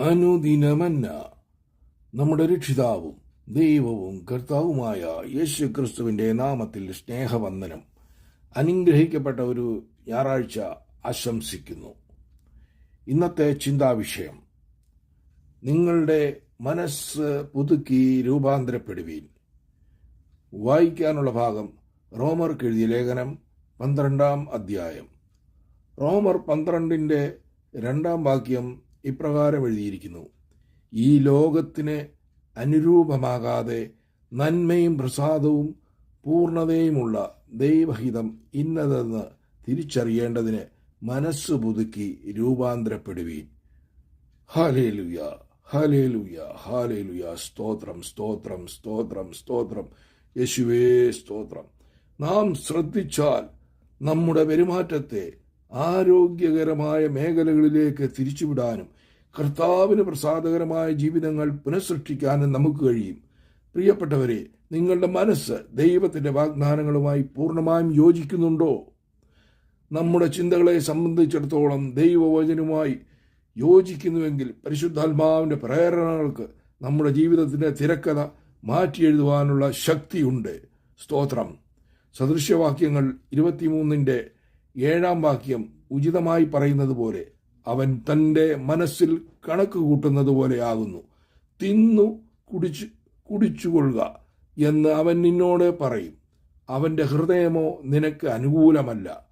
അനുദിനമന്ന നമ്മുടെ രക്ഷിതാവും ദൈവവും കർത്താവുമായ യേശു ക്രിസ്തുവിന്റെ നാമത്തിൽ സ്നേഹവന്ദനം. അനുഗ്രഹിക്കപ്പെട്ട ഒരു ഞായറാഴ്ച ആശംസിക്കുന്നു. ഇന്നത്തെ ചിന്താവിഷയം നിങ്ങളുടെ മനസ്സ് പുതുക്കി രൂപാന്തരപ്പെടുവീൻ. വായിക്കാനുള്ള ഭാഗം റോമർക്ക് എഴുതിയ ലേഖനം പന്ത്രണ്ടാം അധ്യായം. റോമർ പന്ത്രണ്ടിന്റെ രണ്ടാം വാക്യം ഇപ്രകാരം എഴുതിയിരിക്കുന്നു ഈ ലോകത്തിന് അനുരൂപമാകാതെ നന്മയും പ്രസാദവും പൂർണതയുമുള്ള ദൈവഹിതം ഇന്നതെന്ന് തിരിച്ചറിയേണ്ടതിന് മനസ്സ് പുതുക്കി രൂപാന്തരപ്പെടുവീൻ. ഹാലേലുയ ഹാലേലുയ ഹാലേലുയ സ്തോത്രം സ്തോത്രം സ്തോത്രം സ്തോത്രം. യേശുവേ സ്തോത്രം. നാം ശ്രദ്ധിച്ചാൽ നമ്മുടെ പെരുമാറ്റത്തെ ആരോഗ്യകരമായ മേഖലകളിലേക്ക് തിരിച്ചുവിടാനും കർത്താവിന് പ്രസാദകരമായ ജീവിതങ്ങൾ പുനഃസൃഷ്ടിക്കാനും നമുക്ക് കഴിയും. പ്രിയപ്പെട്ടവരെ നിങ്ങളുടെ മനസ്സ് ദൈവത്തിന്റെ വാഗ്ദാനങ്ങളുമായി പൂർണമായും യോജിക്കുന്നുണ്ടോ? നമ്മുടെ ചിന്തകളെ സംബന്ധിച്ചിടത്തോളം ദൈവവചനവുമായി യോജിക്കുന്നുവെങ്കിൽ പരിശുദ്ധാത്മാവിന്റെ പ്രേരണകൾക്ക് നമ്മുടെ ജീവിതത്തിന്റെ തിരക്കഥ മാറ്റിയെഴുതുവാനുള്ള ശക്തിയുണ്ട്. സ്തോത്രം. സദൃശ്യവാക്യങ്ങൾ ഇരുപത്തിമൂന്നിന്റെ ഏഴാം വാക്യം ഉചിതമായി പറയുന്നത് പോലെ അവൻ തന്റെ മനസ്സിൽ കണക്ക് കൂട്ടുന്നത് പോലെയാകുന്നു തിന്നു കുടിച്ചു കുടിച്ചുകൊള്ളുക എന്ന് അവൻ നിന്നോട് പറയും. അവന്റെ ഹൃദയമോ നിനക്ക് അനുകൂലമല്ല.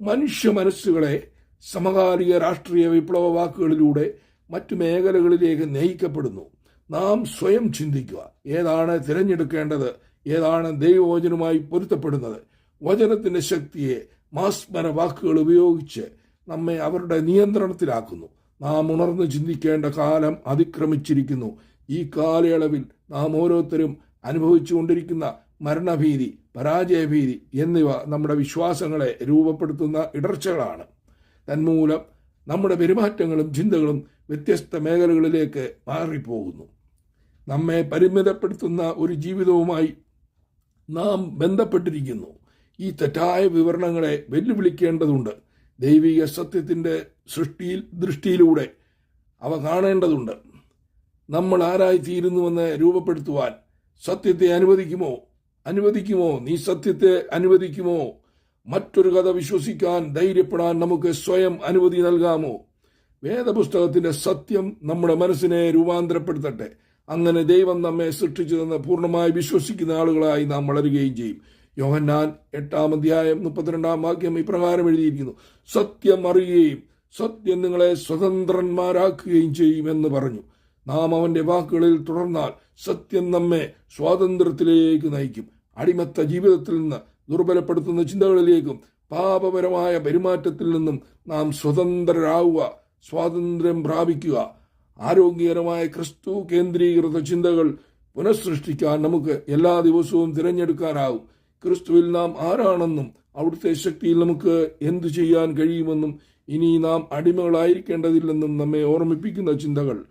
മനുഷ്യ മനസ്സുകളെ സമകാലിക രാഷ്ട്രീയ വിപ്ലവ വാക്കുകളിലൂടെ മറ്റു മേഖലകളിലേക്ക് നയിക്കപ്പെടുന്നു. നാം സ്വയം ചിന്തിക്കുക. ഏതാണ് തിരഞ്ഞെടുക്കേണ്ടത്? ഏതാണ് ദൈവവചനവുമായി പൊരുത്തപ്പെടുന്നത്? വചനത്തിന്റെ ശക്തിയെ മാസ്മര വാക്കുകൾ ഉപയോഗിച്ച് നമ്മെ അവരുടെ നിയന്ത്രണത്തിലാക്കുന്നു. നാം ഉണർന്ന് ചിന്തിക്കേണ്ട കാലം അതിക്രമിച്ചിരിക്കുന്നു. ഈ കാലയളവിൽ നാം ഓരോരുത്തരും അനുഭവിച്ചുകൊണ്ടിരിക്കുന്ന മരണഭീതി പരാജയഭീതി എന്നിവ നമ്മുടെ വിശ്വാസങ്ങളെ രൂപപ്പെടുത്തുന്ന ഇടർച്ചകളാണ്. തന്മൂലം നമ്മുടെ പെരുമാറ്റങ്ങളും ചിന്തകളും വ്യത്യസ്ത മേഖലകളിലേക്ക് മാറിപ്പോകുന്നു. നമ്മെ പരിമിതപ്പെടുത്തുന്ന ഒരു ജീവിതവുമായി നാം ബന്ധപ്പെട്ടിരിക്കുന്നു. ഈ തെറ്റായ വിവരണങ്ങളെ വെല്ലുവിളിക്കേണ്ടതുണ്ട്. ദൈവിക സത്യത്തിന്റെ സൃഷ്ടിയിൽ ദൃഷ്ടിയിലൂടെ അവ കാണേണ്ടതുണ്ട്. നമ്മൾ ആരായി തീരുന്നുവെന്ന് രൂപപ്പെടുത്തുവാൻ സത്യത്തെ അനുവദിക്കുമോ? അനുവദിക്കുമോ? നീ സത്യത്തെ അനുവദിക്കുമോ? മറ്റൊരു കഥ വിശ്വസിക്കാൻ ധൈര്യപ്പെടാൻ നമുക്ക് സ്വയം അനുമതി നൽകാമോ? വേദപുസ്തകത്തിന്റെ സത്യം നമ്മുടെ മനസ്സിനെ രൂപാന്തരപ്പെടുത്തട്ടെ. അങ്ങനെ ദൈവം നമ്മെ സൃഷ്ടിച്ചതെന്ന് പൂർണമായി വിശ്വസിക്കുന്ന ആളുകളായി നാം വളരുകയും ചെയ്യും. യോഹന്നാൻ എട്ടാം അധ്യായം മുപ്പത്തിരണ്ടാം വാക്യം ഇപ്രകാരം എഴുതിയിരിക്കുന്നു. സത്യം അറിയുകയും സത്യം നിങ്ങളെ സ്വതന്ത്രന്മാരാക്കുകയും ചെയ്യുമെന്ന് പറഞ്ഞു. നാം അവന്റെ വാക്കുകളിൽ തുടർന്നാൽ സത്യം നമ്മെ സ്വാതന്ത്ര്യത്തിലേക്ക് നയിക്കും. അടിമത്ത ജീവിതത്തിൽ നിന്ന് ദുർബലപ്പെടുത്തുന്ന ചിന്തകളിലേക്കും പാപപരമായ പെരുമാറ്റത്തിൽ നിന്നും നാം സ്വതന്ത്രരാകുക സ്വാതന്ത്ര്യം പ്രാപിക്കുക. ആരോഗ്യകരമായ ക്രിസ്തു കേന്ദ്രീകൃത ചിന്തകൾ പുനഃസൃഷ്ടിക്കാൻ നമുക്ക് എല്ലാ ദിവസവും തിരഞ്ഞെടുക്കാനാവും ക്രിസ്തുവിൽ നാം ആരാണെന്നും അവിടുത്തെ ശക്തിയിൽ നമുക്ക് എന്തു ചെയ്യാൻ കഴിയുമെന്നും ഇനി നാം അടിമകളായിരിക്കേണ്ടതില്ലെന്നും നമ്മെ ഓർമ്മിപ്പിക്കുന്ന ചിന്തകൾ.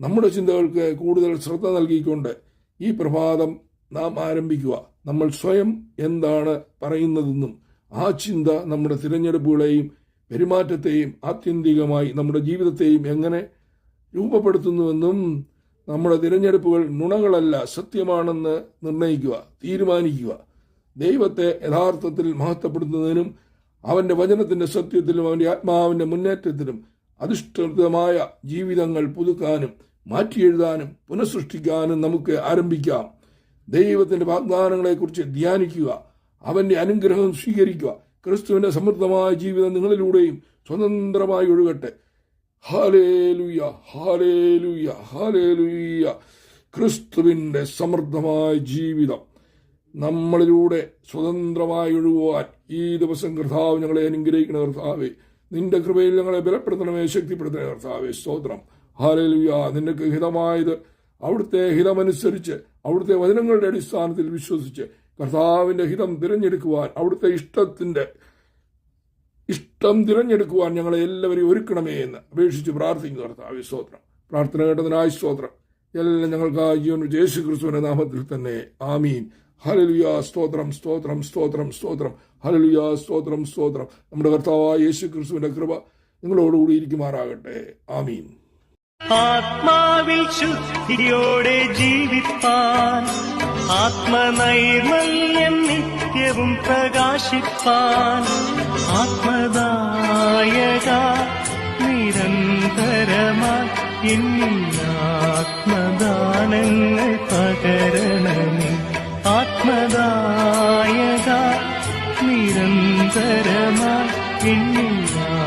നമ്മുടെ ചിന്തകൾക്ക് കൂടുതൽ ശ്രദ്ധ നൽകിക്കൊണ്ട് ഈ പ്രഭാതം നാം ആരംഭിക്കുക. നമ്മൾ സ്വയം എന്താണ് പറയുന്നതെന്നും ആ ചിന്ത നമ്മുടെ തിരഞ്ഞെടുപ്പുകളെയും പെരുമാറ്റത്തെയും ആത്യന്തികമായി നമ്മുടെ ജീവിതത്തെയും എങ്ങനെ രൂപപ്പെടുത്തുന്നുവെന്നും നമ്മുടെ തിരഞ്ഞെടുപ്പുകൾ നുണകളല്ല സത്യമാണെന്ന് നിർണയിക്കുക തീരുമാനിക്കുക. ദൈവത്തെ യഥാർത്ഥത്തിൽ മഹത്വപ്പെടുത്തുന്നതിനും അവന്റെ വചനത്തിന്റെ സത്യത്തിലും അവന്റെ ആത്മാവിന്റെ മുന്നേറ്റത്തിലും അധിഷ്ഠിതമായ ജീവിതങ്ങൾ പുതുക്കാനും മാറ്റിയെഴുതാനും പുനഃസൃഷ്ടിക്കാനും നമുക്ക് ആരംഭിക്കാം. ദൈവത്തിന്റെ വാഗ്ദാനങ്ങളെക്കുറിച്ച് ധ്യാനിക്കുക അവന്റെ അനുഗ്രഹം സ്വീകരിക്കുക. ക്രിസ്തുവിന്റെ സമൃദ്ധമായ ജീവിതം നിങ്ങളിലൂടെയും സ്വതന്ത്രമായി ഒഴുകട്ടെ. ഹാലേലുയ ഹാലേലുയ ഹാലേലുയ ക്രിസ്തുവിന്റെ സമൃദ്ധമായ ജീവിതം. നമ്മളിലൂടെ സ്വതന്ത്രമായി ഒഴുകുവാൻ ഈ ദിവസം കർത്താവ് ഞങ്ങളെ അനുഗ്രഹിക്കണ കർത്താവെ. നിന്റെ കൃപയിൽ ഞങ്ങളെ ബലപ്പെടുത്തണമേ ശക്തിപ്പെടുത്തണേ കർത്താവെ. സ്തോത്രം. ഹാലേലുയ നിനക്ക് ഹിതമായത് അവിടുത്തെ ഹിതമനുസരിച്ച് അവിടുത്തെ വചനങ്ങളുടെ അടിസ്ഥാനത്തിൽ വിശ്വസിച്ച് കർത്താവിന്റെ ഹിതം തിരഞ്ഞെടുക്കുവാൻ അവിടുത്തെ ഇഷ്ടത്തിന്റെ ഇഷ്ടം തിരഞ്ഞെടുക്കുവാൻ ഞങ്ങളെ എല്ലാവരെയും ഒരുക്കണമേ എന്ന് അപേക്ഷിച്ച് പ്രാർത്ഥിക്കുന്നു കർത്താവ്. സ്തോത്രം. പ്രാർത്ഥന കേട്ടതിനായി സ്തോത്രം. എല്ലാം ഞങ്ങൾക്ക് ആ ജീവൻ യേശു ക്രിസ്തുവിന്റെ നാമത്തിൽ തന്നെ. ആമീൻ. ഹലലുയാ സ്തോത്രം സ്തോത്രം സ്തോത്രം സ്തോത്രം. ഹലലുയാ സ്തോത്രം സ്തോത്രം. നമ്മുടെ കർത്താവായ യേശു ക്രിസ്തുവിന്റെ കൃപ നിങ്ങളോടുകൂടി ഇരിക്കുമാറാകട്ടെ. ആമീൻ. ആത്മാവിൽ ശുദ്ധിയോടെ ജീവിപ്പാൻ ആത്മനൈർമല്യം നിത്യവും പ്രകാശിപ്പാൻ ആത്മദായക നിരന്തരമാ എന്നിൽ ആത്മദാനങ്ങൾ പകരണം സദായക നിരന്തരമായി എണ്ണിവാ